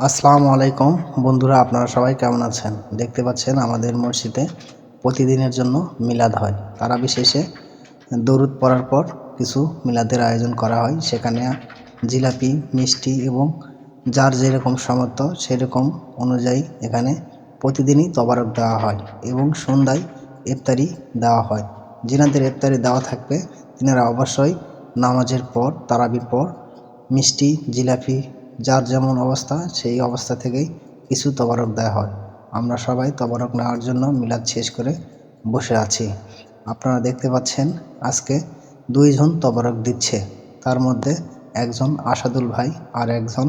আসসালামু আলাইকুম। বন্ধুরা, আপনারা সবাই কেমন আছেন? দেখতে পাচ্ছেন আমাদের মসজিদে প্রতিদিনের জন্য মিলাদ হয়। তারা বিশেষে দরুদ পড়ার পর কিছু মিলাদের আয়োজন করা হয়। সেখানে জিলাপি, মিষ্টি এবং যার যেরকম সামর্থ্য সেরকম অনুযায়ী এখানে প্রতিদিনই তবারক দেওয়া হয় এবং সন্ধ্যায় ইফতারি দেওয়া হয়। যিনাদের ইফতারি দেওয়া থাকবে, তিনারা অবশ্যই নামাজের পর, তারাবির পর মিষ্টি, জিলাপি যার যেমন অবস্থা, সেই অবস্থা থেকেই কিছু তবারক দেওয়া হয়। আমরা সবাই তবারক নেওয়ার জন্য মিলাদ শেষ করে বসে আছি। আপনারা দেখতে পাচ্ছেন, আজকে দুইজন তবারক দিচ্ছে। তার মধ্যে একজন আসাদুল ভাই আর একজন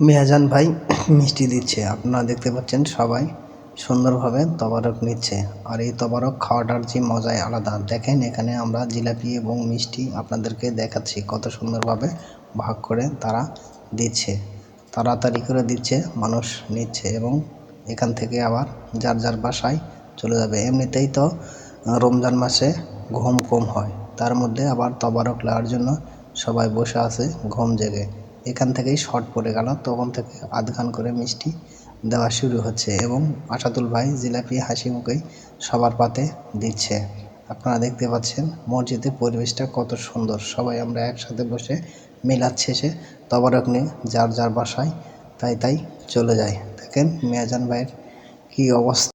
মেহাজান ভাই মিষ্টি দিচ্ছে। আপনারা দেখতে পাচ্ছেন সবাই সুন্দরভাবে তবারক নিচ্ছে। আর এই তবারক খাওয়াটার যে মজাই আলাদা। দেখেন, এখানে আমরা জিলাপি এবং মিষ্টি আপনাদেরকে দেখাচ্ছি কত সুন্দরভাবে ভাগ করে তারা দিচ্ছে। তাড়াতাড়ি করে দিচ্ছে, মানুষ নিচ্ছে এবং এখান থেকে আবার যার যার বাসায় চলে যাবে। এমনিতেই তো রমজান মাসে ঘুম কম হয়। তার মধ্যে আবার তবারক নেওয়ার জন্য সবাই বসে আছে ঘুম জেগে। এখান থেকেই শর্ট পড়ে গেল। তখন থেকে আধ খান করে মিষ্টি দেওয়া শুরু হচ্ছে এবং আসাদুল ভাই জিলাপি হাসি মুখেই সবার পাতে দিচ্ছে। আপনারা দেখতে পাচ্ছেন মসজিদের পরিবেশটা কত সুন্দর। সবাই আমরা একসাথে বসে মিলাদ শেষে তবারক নিয়ে যার যার বাসায় তাই তাই চলে যায়। দেখেন মেয়াজান ভাইয়ের কী অবস্থা।